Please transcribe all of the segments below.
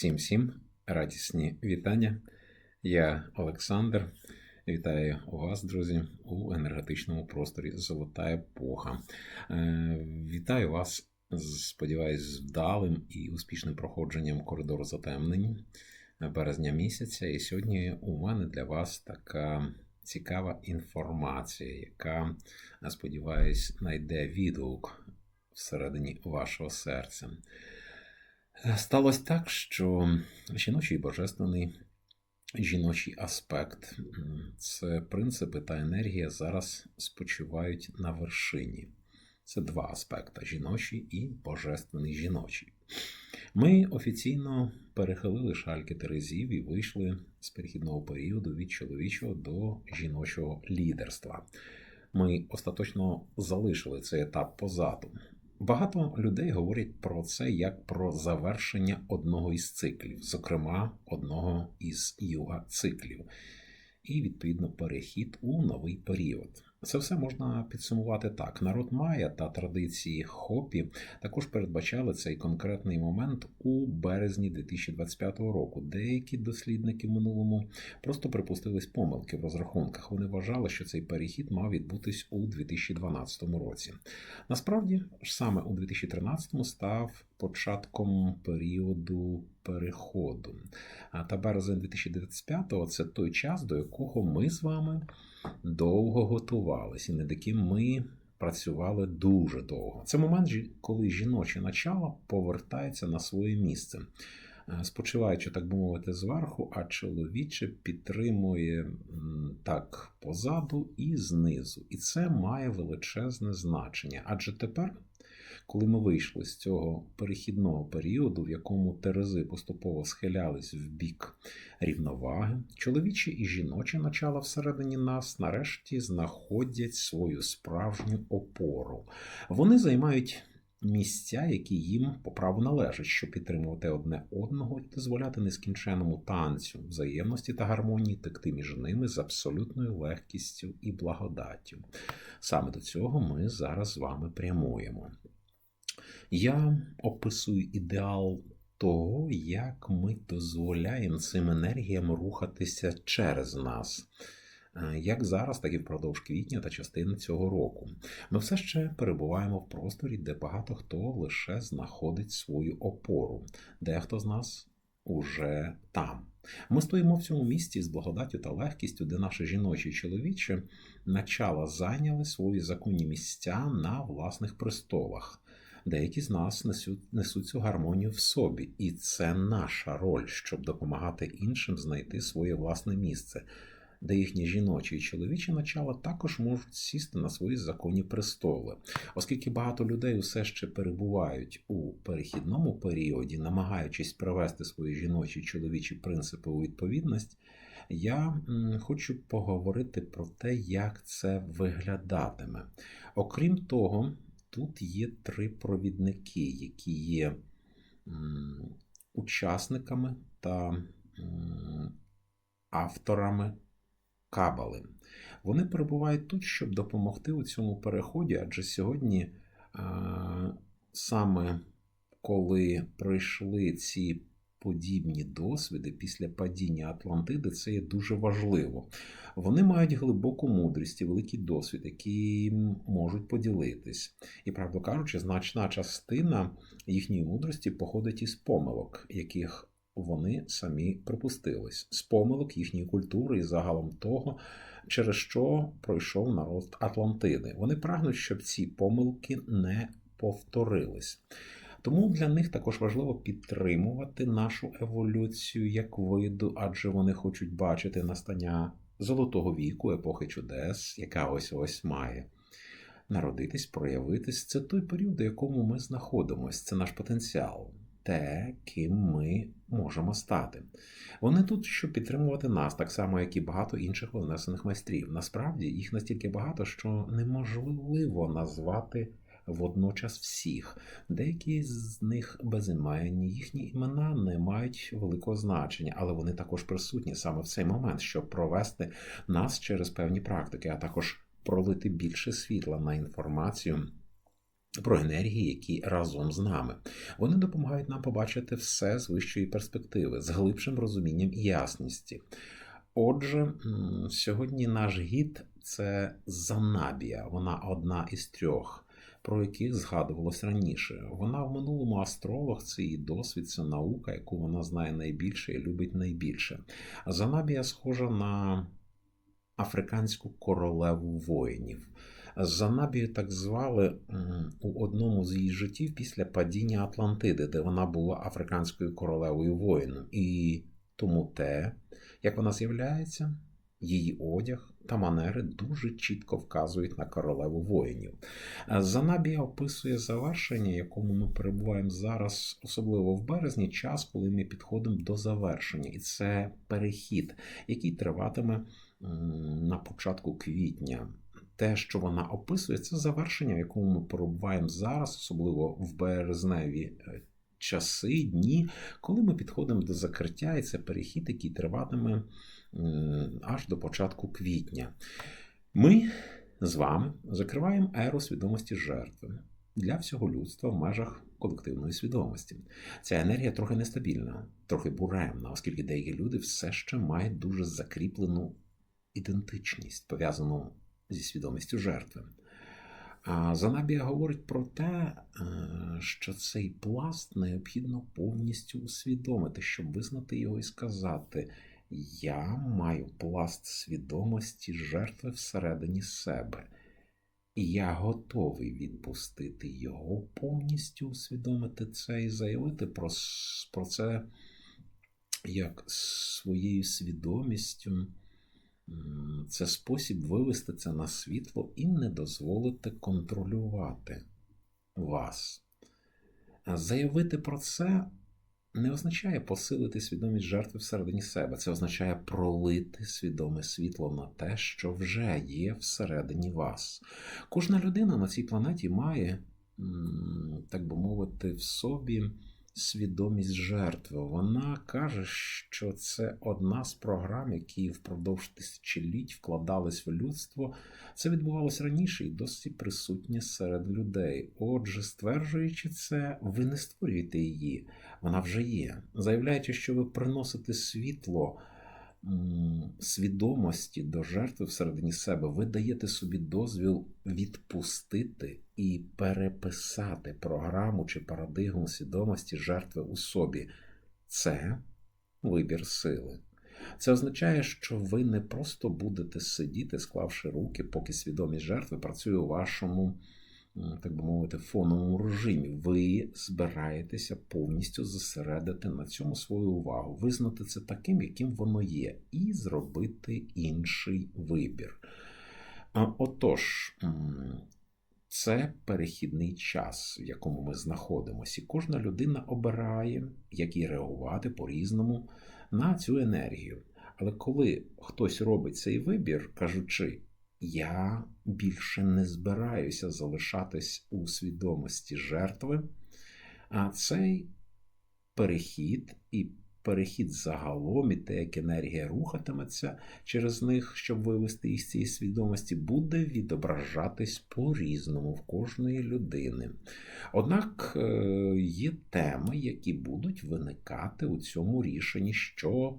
Всім всім радісні вітання. Я Олександр. Вітаю вас, друзі, у енергетичному просторі Золота епоха. Е, Вітаю вас, сподіваюсь, з вдалим і успішним проходженням коридору затемнень березня місяця. І сьогодні у мене для вас така цікава інформація, яка, сподіваюсь, знайде відгук всередині вашого серця. Сталося так, що жіночий божественний жіночий аспект це принципи та енергія зараз спочивають на вершині. Це два аспекти жіночий і божественний жіночий. Ми офіційно перехилили шальки Терезів і вийшли з перехідного періоду від чоловічого до жіночого лідерства. Ми остаточно залишили цей етап позаду. Багато людей говорять про це як про завершення одного із циклів, зокрема одного із юга циклів, і відповідно перехід у новий період. Це все можна підсумувати так. Народ Майя та традиції Хопі також передбачали цей конкретний момент у березні 2025 року. Деякі дослідники в минулому просто припустились помилки в розрахунках. Вони вважали, що цей перехід мав відбутись у 2012 році. Насправді ж саме у 2013 став початком періоду переходу. Та березень 2025 це той час, до якого ми з вами довго готувалися, і над яким ми працювали дуже довго. Це момент, коли жіноче начало повертається на своє місце. Спочиваючи, так би мовити, зверху, а чоловіче підтримує так позаду і знизу. І це має величезне значення. Адже тепер коли ми вийшли з цього перехідного періоду, в якому терези поступово схилялись в бік рівноваги, чоловічі і жіночі начала всередині нас нарешті знаходять свою справжню опору. Вони займають. Місця, які їм по праву належать, щоб підтримувати одне одного і дозволяти нескінченному танцю, взаємності та гармонії текти між ними з абсолютною легкістю і благодаттю. Саме до цього ми зараз з вами прямуємо. Я описую ідеал того, як ми дозволяємо цим енергіям рухатися через нас. Е, як зараз, так і впродовж квітня та частини цього року. Ми все ще перебуваємо в просторі, де багато хто лише знаходить свою опору, дехто з нас уже там. Ми стоїмо в цьому місці з благодаттю та легкістю, де наше жіноче і чоловіче начало зайняли свої законні місця на власних престолах. Деякі з нас несуть, несуть цю гармонію в собі, і це наша роль, щоб допомагати іншим знайти своє власне місце, де їхні жіночі і чоловічі начала також можуть сісти на свої законні престоли, оскільки багато людей усе ще перебувають у перехідному періоді, намагаючись привести свої жіночі і чоловічі принципи у відповідність. Я хочу поговорити про те, як це виглядатиме. Окрім того, Тут є три провідники, які є учасниками та авторами кабали. Вони перебувають тут, щоб допомогти у цьому переході, адже сьогодні, саме коли прийшли ці подібні досвіди після падіння Атлантиди, це є дуже важливо. Вони мають глибоку мудрість і великий досвід, який можуть поділитись. І, правду кажучи, значна частина їхньої мудрості походить із помилок, яких вони самі припустились, з помилок їхньої культури і загалом того, через що пройшов народ Атлантиди. Вони прагнуть, щоб ці помилки не повторились. Тому для них також важливо підтримувати нашу еволюцію як виду, адже вони хочуть бачити настання золотого віку, епохи чудес, яка ось ось має. Народитись, проявитись це той період, у якому ми знаходимося, це наш потенціал, те, ким ми можемо стати. Вони тут, щоб підтримувати нас, так само, як і багато інших винесених майстрів. Насправді їх настільки багато, що неможливо назвати водночас всіх. Деякі з них безіменні, їхні імена не мають великого значення, але вони також присутні саме в цей момент, щоб провести нас через певні практики, а також пролити більше світла на інформацію. про енергії, які разом з нами. Вони допомагають нам побачити все з вищої перспективи, з глибшим розумінням і ясності. Отже, сьогодні наш гід це Занабія, вона одна із трьох. Про яких згадувалось раніше. Вона в минулому астролог, це її досвід, це наука, яку вона знає найбільше і любить найбільше. Занабія схожа на африканську королеву воїнів. Занабію так звали у одному з її життів після падіння Атлантиди, де вона була африканською королевою воїном. І тому те, як вона з'являється, її одяг та манери дуже чітко вказують на королеву воїнів. Занабія описує завершення, якому ми перебуваємо зараз, особливо в березні, час, коли ми підходимо до завершення, і це перехід, який триватиме на початку квітня. Те, що вона описує, це завершення, в якому ми перебуваємо зараз, особливо в березневі е, часи, дні, коли ми підходимо до закриття, і це перехід, який триватиме аж до початку квітня. Ми з вами закриваємо еру свідомості жертви для всього людства в межах колективної свідомості. Ця енергія трохи нестабільна, трохи буремна, оскільки деякі люди все ще мають дуже закріплену ідентичність, пов'язану зі свідомістю жертви. А Занабія говорить про те, е, що цей пласт необхідно повністю усвідомити, щоб визнати його і сказати: Я маю пласт свідомості жертви всередині себе, і я готовий відпустити його, повністю усвідомити це і заявити про, про це як своєю свідомістю. Це спосіб вивести це на світло і не дозволити контролювати вас. Заявити про це не означає посилити свідомість жертви всередині себе. Це означає пролити свідоме світло на те, що вже є всередині вас. Кожна людина на цій планеті має, так би мовити, в собі свідомість жертви. Вона каже, що це одна з програм, які впродовж тисячоліть вкладались в людство. Це відбувалося раніше і досі присутнє серед людей. Отже, стверджуючи це, ви не створюєте її, вона вже є. Заявляючи, що ви приносите світло свідомості до жертви всередині себе, ви даєте собі дозвіл відпустити і переписати програму чи парадигму свідомості жертви у собі. Це вибір сили. Це означає, що ви не просто будете сидіти, склавши руки, поки свідомість жертви працює у вашому так би мовити, фоновому режимі. Ви збираєтеся повністю зосередити на цьому свою увагу, визнати це таким, яким воно є, і зробити інший вибір. Отож, це перехідний час, в якому ми знаходимося, і кожна людина обирає, як і реагувати по-різному на цю енергію. Але коли хтось робить цей вибір, кажучи, я більше не збираюся залишатись у свідомості жертви, а цей перехід і перехід загалом, і те, як енергія рухатиметься через них, щоб вивести їх з цієї свідомості, буде відображатись по-різному в кожної людини. Однак е, є теми, які будуть виникати у цьому рішенні, що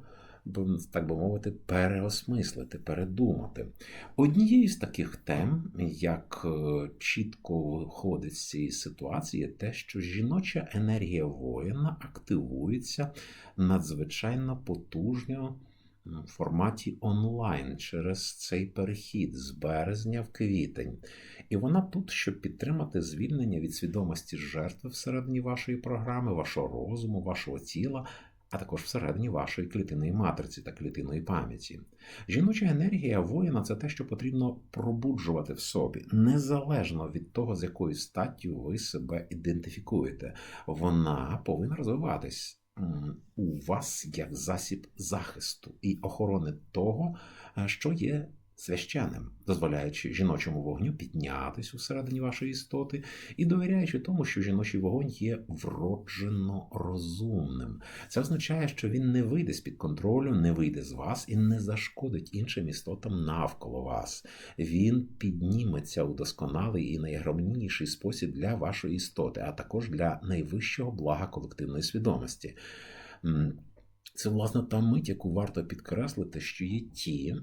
так би мовити, переосмислити, передумати. Однією з таких тем, як е, чітко виходить з цієї ситуації, те, що жіноча енергія воїна активується надзвичайно потужно. В форматі онлайн через цей перехід з березня в квітень. І вона тут, щоб підтримати звільнення від свідомості жертви всередині вашої програми, вашого розуму, вашого тіла, а також всередині вашої клітинної матриці та клітинної пам'яті. Жіноча енергія воїна це те, що потрібно пробуджувати в собі, незалежно від того, з якою статтю ви себе ідентифікуєте. Вона повинна розвиватись у вас як засіб захисту і охорони того, що є священним, дозволяючи жіночому вогню піднятись усередині вашої істоти і довіряючи тому, що жіночий вогонь є вроджено розумним. Це означає, що він не вийде з-під контролю, не вийде з вас і не зашкодить іншим істотам навколо вас. Він підніметься у досконалий і найгармонійніший спосіб для вашої істоти, а також для найвищого блага колективної свідомості. Це, власне, та мить, яку варто підкреслити, що є ті,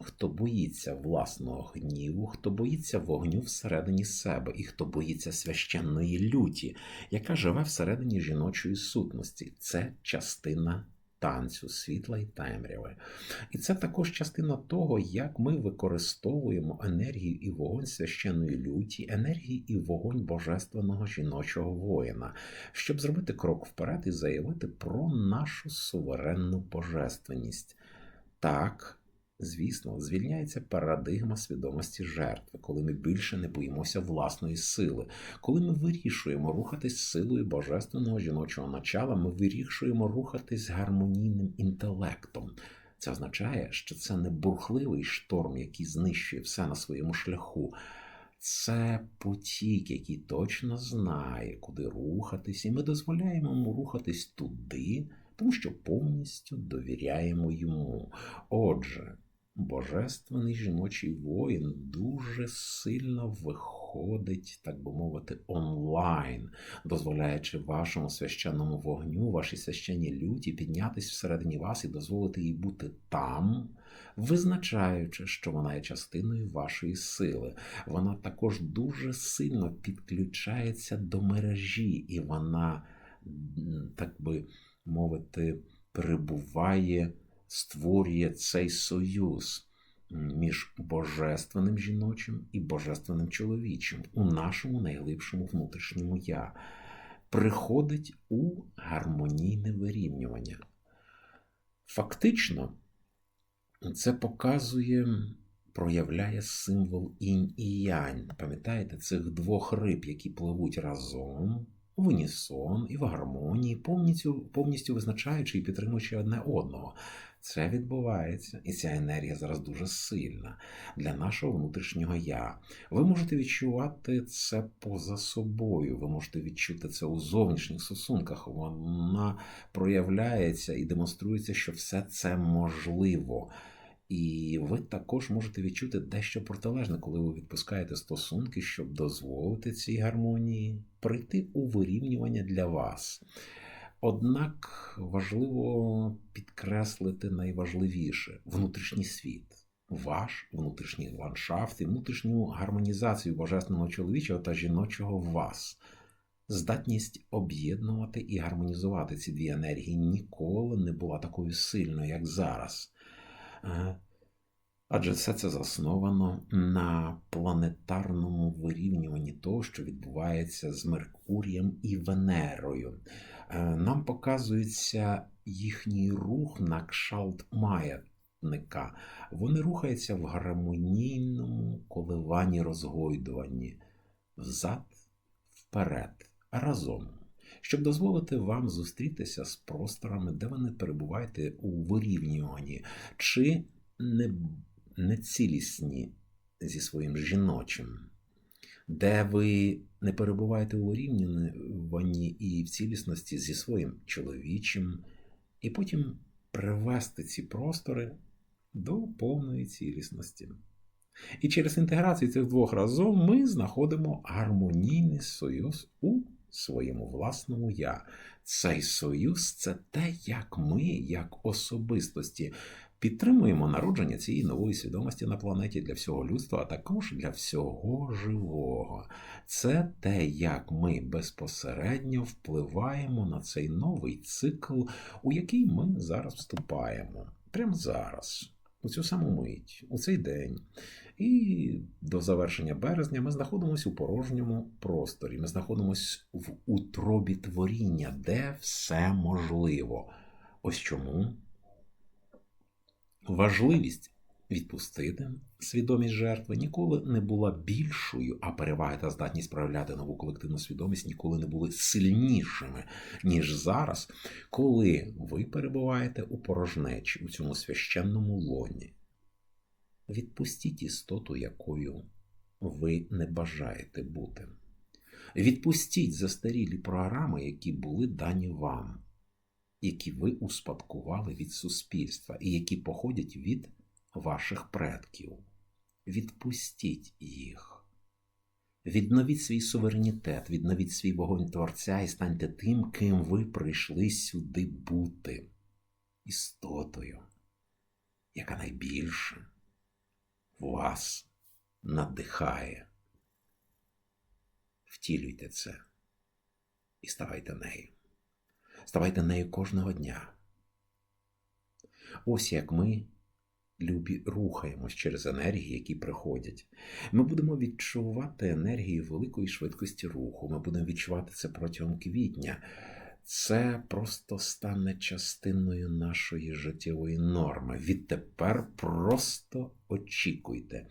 хто боїться власного гніву, хто боїться вогню всередині себе, і хто боїться священної люті, яка живе всередині жіночої сутності. Це частина танцю, світла і темряви. І це також частина того, як ми використовуємо енергію і вогонь священної люті, енергію і вогонь божественного жіночого воїна, щоб зробити крок вперед і заявити про нашу суверенну божественність. Так. Звісно, звільняється парадигма свідомості жертви, коли ми більше не боїмося власної сили. Коли ми вирішуємо рухатись силою божественного жіночого начала, ми вирішуємо рухатись гармонійним інтелектом. Це означає, що це не бурхливий шторм, який знищує все на своєму шляху. Це потік, який точно знає, куди рухатись, і ми дозволяємо йому рухатись туди, тому що повністю довіряємо йому. Отже, божественний жіночий воїн дуже сильно виходить, так би мовити, онлайн, дозволяючи вашому священному вогню, вашій священній люті піднятись всередині вас і дозволити їй бути там, визначаючи, що вона є частиною вашої сили. Вона також дуже сильно підключається до мережі, і вона, так би мовити, перебуває, створює цей союз між божественним жіночим і божественним чоловічим у нашому найглибшому внутрішньому я, приходить у гармонійне вирівнювання. Фактично, це показує, проявляє символ інь і янь. Пам'ятаєте, цих двох риб, які пливуть разом в унісон і в гармонії, повністю, повністю визначаючи і підтримуючи одне одного. Це відбувається, і ця енергія зараз дуже сильна для нашого внутрішнього я. Ви можете відчувати це поза собою, ви можете відчути це у зовнішніх стосунках. Вона проявляється і демонструється, що все це можливо. І ви також можете відчути дещо протилежне, коли ви відпускаєте стосунки, щоб дозволити цій гармонії прийти у вирівнювання для вас. Однак важливо підкреслити найважливіше внутрішній світ, ваш внутрішній ландшафт і внутрішню гармонізацію божественного чоловічого та жіночого в вас. Здатність об'єднувати і гармонізувати ці дві енергії ніколи не була такою сильною, як зараз. Адже все це засновано на планетарному вирівнюванні того, що відбувається з Меркурієм і Венерою. Нам показується їхній рух на кшалт маятника. Вони рухаються в гармонійному коливанні розгойдуванні взад, вперед, разом. Щоб дозволити вам зустрітися з просторами, де ви не перебуваєте у вирівнюванні, чи не, не цілісні зі своїм жіночим, де ви не перебуваєте у вирівнюванні і в цілісності зі своїм чоловічим, і потім привести ці простори до повної цілісності. І через інтеграцію цих двох разом ми знаходимо гармонійний союз у своєму власному я. Цей союз це те, як ми, як особистості, підтримуємо народження цієї нової свідомості на планеті для всього людства, а також для всього живого. Це те, як ми безпосередньо впливаємо на цей новий цикл, у який ми зараз вступаємо. Прямо зараз. У цю саму мить, у цей день. І до завершення березня ми знаходимося у порожньому просторі. Ми знаходимося в утробі творіння, де все можливо. Ось чому важливість відпустити свідомість жертви ніколи не була більшою, а переваги та здатність проявляти нову колективну свідомість ніколи не були сильнішими, ніж зараз, коли ви перебуваєте у порожнечі у цьому священному лоні. Відпустіть істоту, якою ви не бажаєте бути. Відпустіть застарілі програми, які були дані вам, які ви успадкували від суспільства і які походять від ваших предків. Відпустіть їх. Відновіть свій суверенітет, відновіть свій вогонь Творця і станьте тим, ким ви прийшли сюди бути, істотою, яка найбільше вас надихає. Втілюйте це і ставайте нею. Ставайте нею кожного дня. Ось як ми, любі, рухаємось через енергії, які приходять. Ми будемо відчувати енергію великої швидкості руху. Ми будемо відчувати це протягом квітня. Це просто стане частиною нашої життєвої норми. Відтепер просто очікуйте,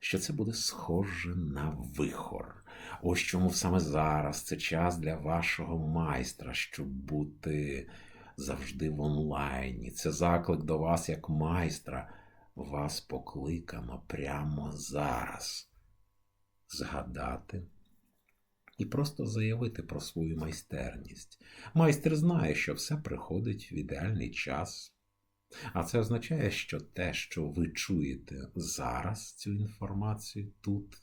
що це буде схоже на вихор. Ось чому саме зараз це час для вашого майстра, щоб бути завжди в онлайні. Це заклик до вас як майстра. Вас покликано прямо зараз. Згадати і просто заявити про свою майстерність. Майстер знає, що все приходить в ідеальний час. А це означає, що те, що ви чуєте зараз, цю інформацію тут,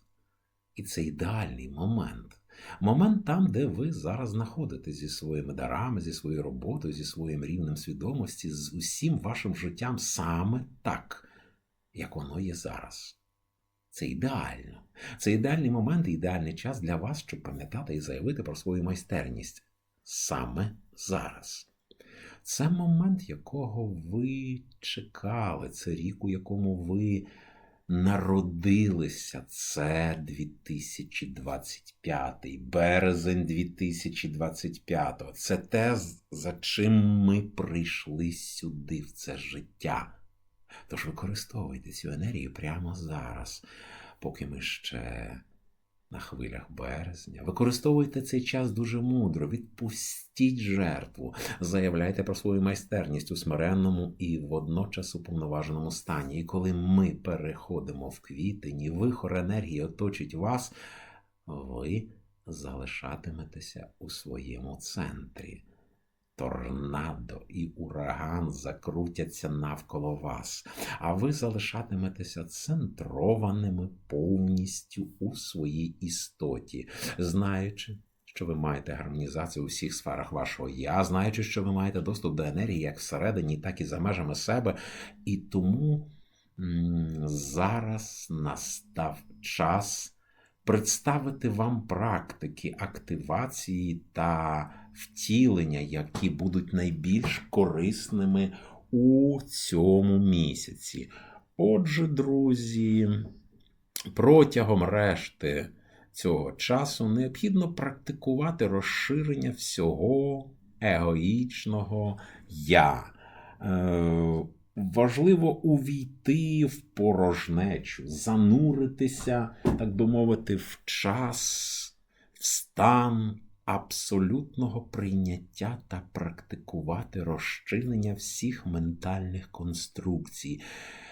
і це ідеальний момент. Момент там, де ви зараз знаходитесь зі своїми дарами, зі своєю роботою, зі своїм рівнем свідомості, з усім вашим життям саме так, як воно є зараз. Це ідеально. Це ідеальний момент і ідеальний час для вас, щоб пам'ятати і заявити про свою майстерність саме зараз. Це момент, якого ви чекали, це рік, у якому ви народилися. Це 2025, березень 2025. Це те, за чим ми прийшли сюди, в це життя. Тож використовуйте цю енергію прямо зараз, поки ми ще на хвилях березня. Використовуйте цей час дуже мудро, відпустіть жертву, заявляйте про свою майстерність у смиренному і водночас уповноваженому стані. І коли ми переходимо в квітень, і вихор енергії оточить вас, ви залишатиметеся у своєму центрі торнадо і ураган закрутяться навколо вас, а ви залишатиметеся центрованими повністю у своїй істоті, знаючи. Що ви маєте гармонізацію у всіх сферах вашого я, знаючи, що ви маєте доступ до енергії як всередині, так і за межами себе. І тому м зараз настав час представити вам практики активації та втілення, які будуть найбільш корисними у цьому місяці. Отже, друзі, протягом решти цього часу необхідно практикувати розширення всього егоїчного я. Важливо увійти в порожнечу, зануритися, так би мовити, в час, в стан абсолютного прийняття та практикувати розчинення всіх ментальних конструкцій,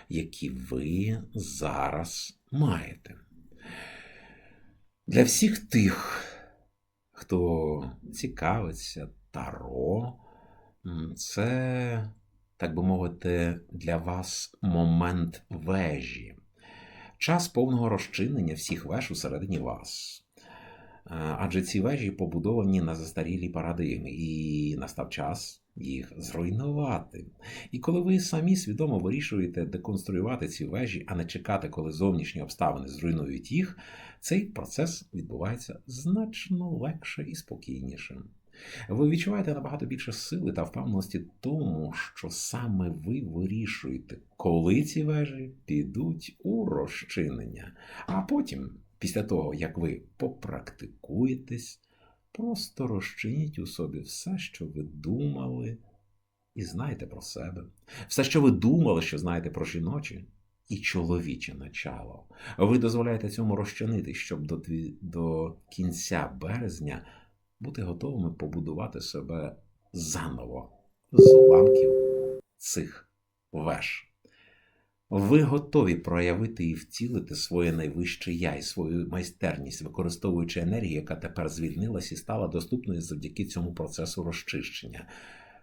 які ви зараз маєте. Для всіх тих, хто цікавиться таро, це так би мовити, для вас момент вежі, час повного розчинення всіх веж усередині вас. Адже ці вежі побудовані на застарілій парадигмі, і настав час їх зруйнувати. І коли ви самі свідомо вирішуєте деконструювати ці вежі, а не чекати, коли зовнішні обставини зруйнують їх, цей процес відбувається значно легше і спокійніше. Ви відчуваєте набагато більше сили та впевненості тому, що саме ви вирішуєте, коли ці вежі підуть у розчинення. А потім, після того, як ви попрактикуєтесь, просто розчиніть у собі все, що ви думали, і знаєте про себе, все, що ви думали, що знаєте про жіночі. І чоловіче начало. Ви дозволяєте цьому розчинити, щоб до до кінця березня бути готовими побудувати себе заново з уламків цих веж. Ви готові проявити і втілити своє найвище я і свою майстерність, використовуючи енергію, яка тепер звільнилась і стала доступною завдяки цьому процесу розчищення.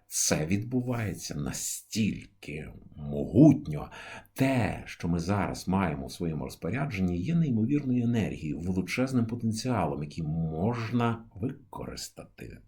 Це відбувається настільки могутньо. Те, що ми зараз маємо у своєму розпорядженні, є неймовірною енергією, величезним потенціалом, який можна використати.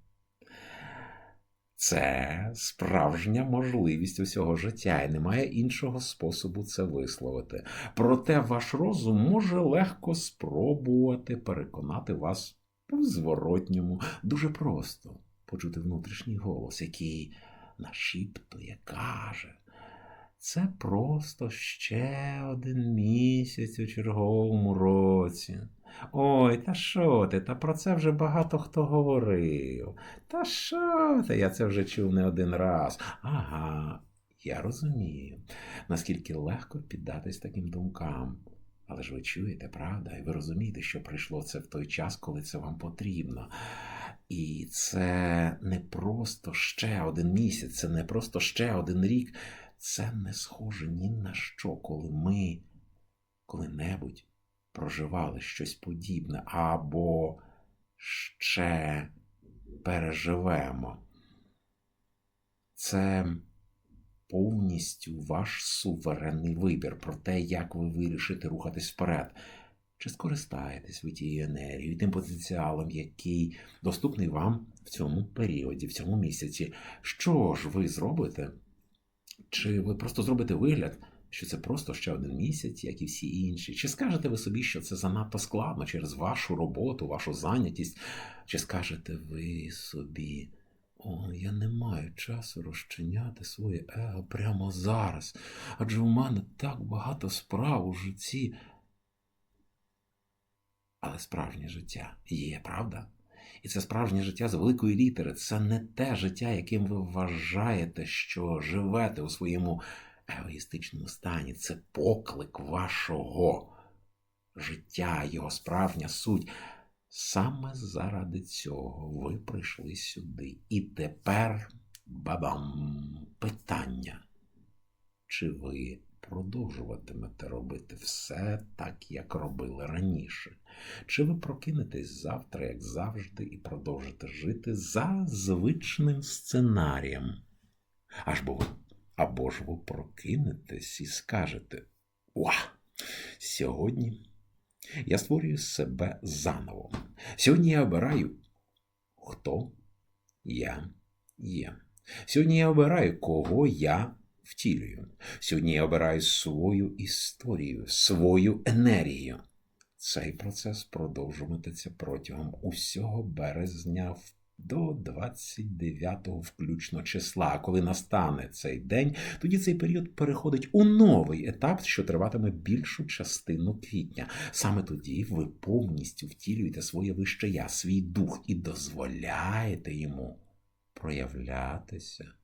Це справжня можливість усього життя, і немає іншого способу це висловити. Проте ваш розум може легко спробувати переконати вас у зворотньому, дуже просто почути внутрішній голос, який нашіптує, каже. Це просто ще один місяць у черговому році. Ой, та що ти? Та про це вже багато хто говорив. Та що ти? Я це вже чув не один раз. Ага, я розумію, наскільки легко піддатись таким думкам. Але ж ви чуєте, правда? І ви розумієте, що прийшло це в той час, коли це вам потрібно. І це не просто ще один місяць, це не просто ще один рік. Це не схоже ні на що, коли ми коли-небудь проживали щось подібне або ще переживемо. Це повністю ваш суверенний вибір про те, як ви вирішите рухатись вперед. Чи скористаєтесь ви тією енергією, тим потенціалом, який доступний вам в цьому періоді, в цьому місяці? Що ж ви зробите? Чи ви просто зробите вигляд, що це просто ще один місяць, як і всі інші? Чи скажете ви собі, що це занадто складно через вашу роботу, вашу зайнятість? Чи скажете ви собі, о, я не маю часу розчиняти своє его прямо зараз, адже у мене так багато справ у житті. Але справжнє життя є, правда? І це справжнє життя з великої літери. Це не те життя, яким ви вважаєте, що живете у своєму егоїстичному стані. Це поклик вашого життя, його справжня суть. Саме заради цього ви прийшли сюди. І тепер бабам питання. Чи ви продовжуватимете робити все так, як робили раніше? Чи ви прокинетесь завтра, як завжди, і продовжите жити за звичним сценарієм? Аж бо ви, або ж ви прокинетесь і скажете: Уа! Сьогодні я створюю себе заново. Сьогодні я обираю, хто я є. Сьогодні я обираю, кого я втілюю. Сьогодні я обираю свою історію, свою енергію. Цей процес продовжуватиметься протягом усього березня до 29 включно числа. Коли настане цей день, тоді цей період переходить у новий етап, що триватиме більшу частину квітня. Саме тоді ви повністю втілюєте своє вище я, свій дух і дозволяєте йому проявлятися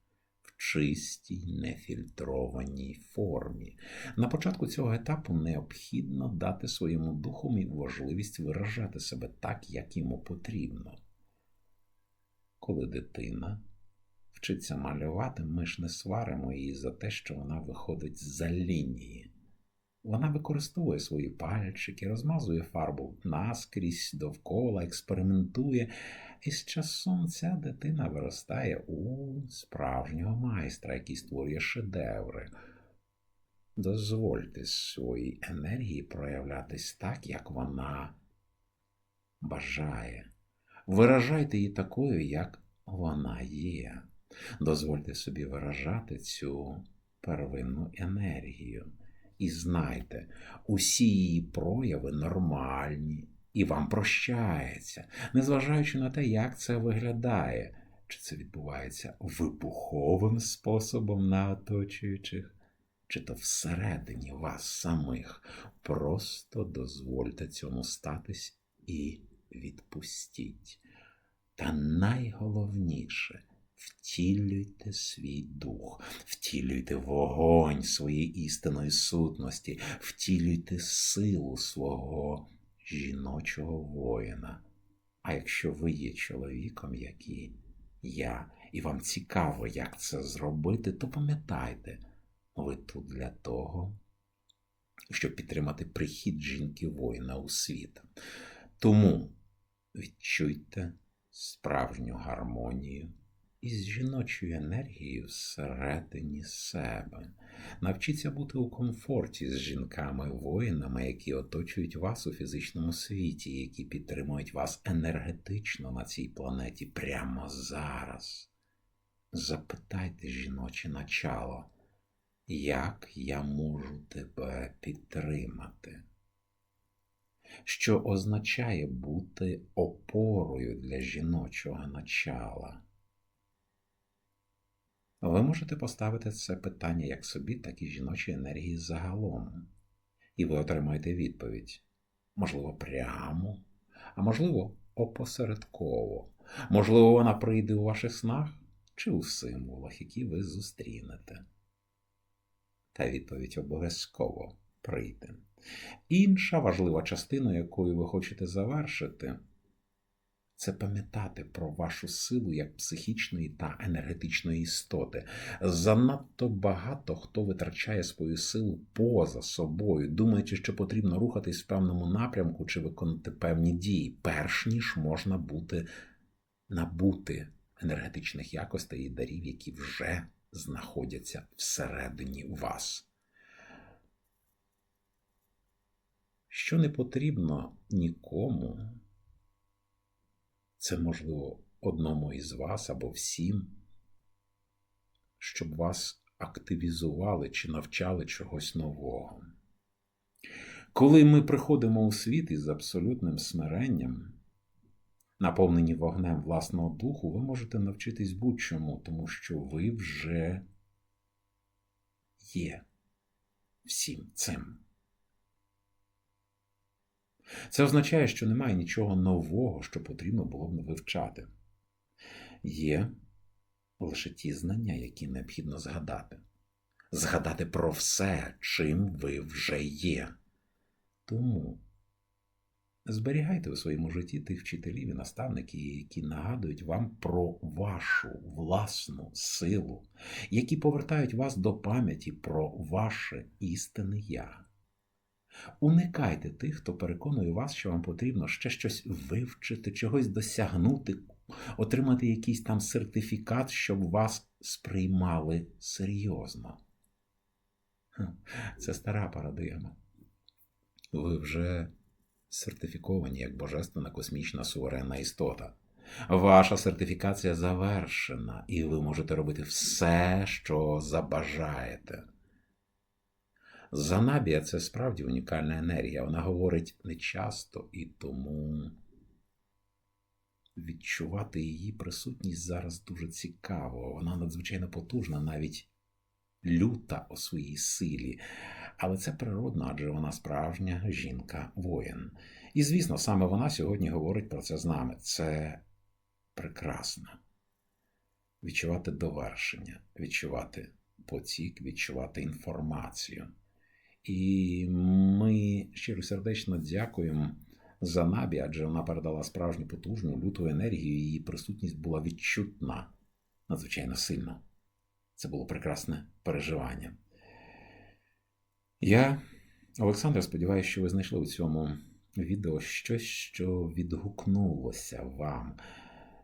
чистій, нефільтрованій формі. На початку цього етапу необхідно дати своєму духу можливість виражати себе так, як йому потрібно. Коли дитина вчиться малювати, ми ж не сваримо її за те, що вона виходить за лінії. Вона використовує свої пальчики, розмазує фарбу наскрізь довкола, експериментує, і з часом ця дитина виростає у справжнього майстра, який створює шедеври. Дозвольте своїй енергії проявлятись так, як вона бажає. Виражайте її такою, як вона є. Дозвольте собі виражати цю первинну енергію. І знайте, усі її прояви нормальні, і вам прощається, незважаючи на те, як це виглядає, чи це відбувається вибуховим способом на оточуючих, чи то всередині вас самих. Просто дозвольте цьому статись і відпустіть. Та найголовніше. Втілюйте свій дух, втілюйте вогонь своєї істинної сутності, втілюйте силу свого жіночого воїна. А якщо ви є чоловіком, як і я, і вам цікаво, як це зробити, то пам'ятайте, ви тут для того, щоб підтримати прихід жінки воїна у світ. Тому відчуйте справжню гармонію із жіночою енергією всередині себе. Навчіться бути у комфорті з жінками-воїнами, які оточують вас у фізичному світі, які підтримують вас енергетично на цій планеті прямо зараз. Запитайте жіноче начало, як я можу тебе підтримати? Що означає бути опорою для жіночого начала? Ви можете поставити це питання як собі, так і жіночій енергії загалом. І ви отримаєте відповідь. Можливо, прямо, а можливо, опосередково. Можливо, вона прийде у ваших снах чи у символах, які ви зустрінете. Та відповідь обов'язково прийде. Інша важлива частина, якою ви хочете завершити це пам'ятати про вашу силу як психічної та енергетичної істоти. Занадто багато хто витрачає свою силу поза собою, думаючи, що потрібно рухатись в певному напрямку чи виконати певні дії, перш ніж можна бути набути енергетичних якостей і дарів, які вже знаходяться всередині вас. Що не потрібно нікому. Це можливо одному із вас або всім, щоб вас активізували чи навчали чогось нового. Коли ми приходимо у світ із абсолютним смиренням, наповнені вогнем власного духу, ви можете навчитись будь-чому, тому що ви вже є всім цим. Це означає, що немає нічого нового, що потрібно було б вивчати. Є лише ті знання, які необхідно згадати. Згадати про все, чим ви вже є. Тому зберігайте у своєму житті тих вчителів і наставників, які нагадують вам про вашу власну силу, які повертають вас до пам'яті про ваше істинне я. Уникайте тих, хто переконує вас, що вам потрібно ще щось вивчити, чогось досягнути, отримати якийсь там сертифікат, щоб вас сприймали серйозно. Це стара парадигма. Ви вже сертифіковані як божественна космічна суверенна істота. Ваша сертифікація завершена, і ви можете робити все, що забажаєте. Занабія це справді унікальна енергія. Вона говорить нечасто і тому відчувати її присутність зараз дуже цікаво. Вона надзвичайно потужна, навіть люта у своїй силі. Але це природно, адже вона справжня жінка-воїн. І, звісно, саме вона сьогодні говорить про це з нами. Це прекрасно. Відчувати довершення, відчувати потік, відчувати інформацію. І ми щиро сердечно дякуємо за набі, адже вона передала справжню потужну люту енергію, її присутність була відчутна надзвичайно сильно. Це було прекрасне переживання. Я, Олександр, сподіваюся, що ви знайшли у цьому відео щось, що відгукнулося вам.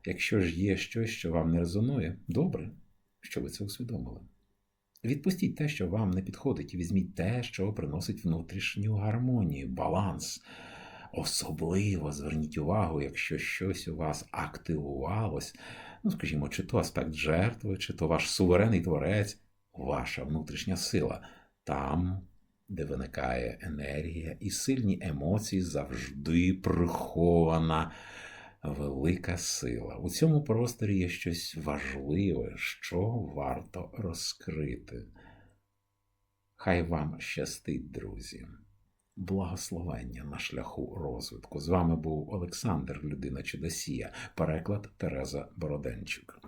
Якщо ж є щось, що вам не резонує, добре, що ви це усвідомили. Відпустіть те, що вам не підходить, і візьміть те, що приносить внутрішню гармонію, баланс. Особливо зверніть увагу, якщо щось у вас активувалось, ну, скажімо, чи то аспект жертви, чи то ваш суверенний творець, ваша внутрішня сила. Там, де виникає енергія і сильні емоції, завжди прихована велика сила. У цьому просторі є щось важливе, що варто розкрити. Хай вам щастить, друзі. Благословення на шляху розвитку. З вами був Олександр, людина Чудосія, переклад Тереза Бороденчук.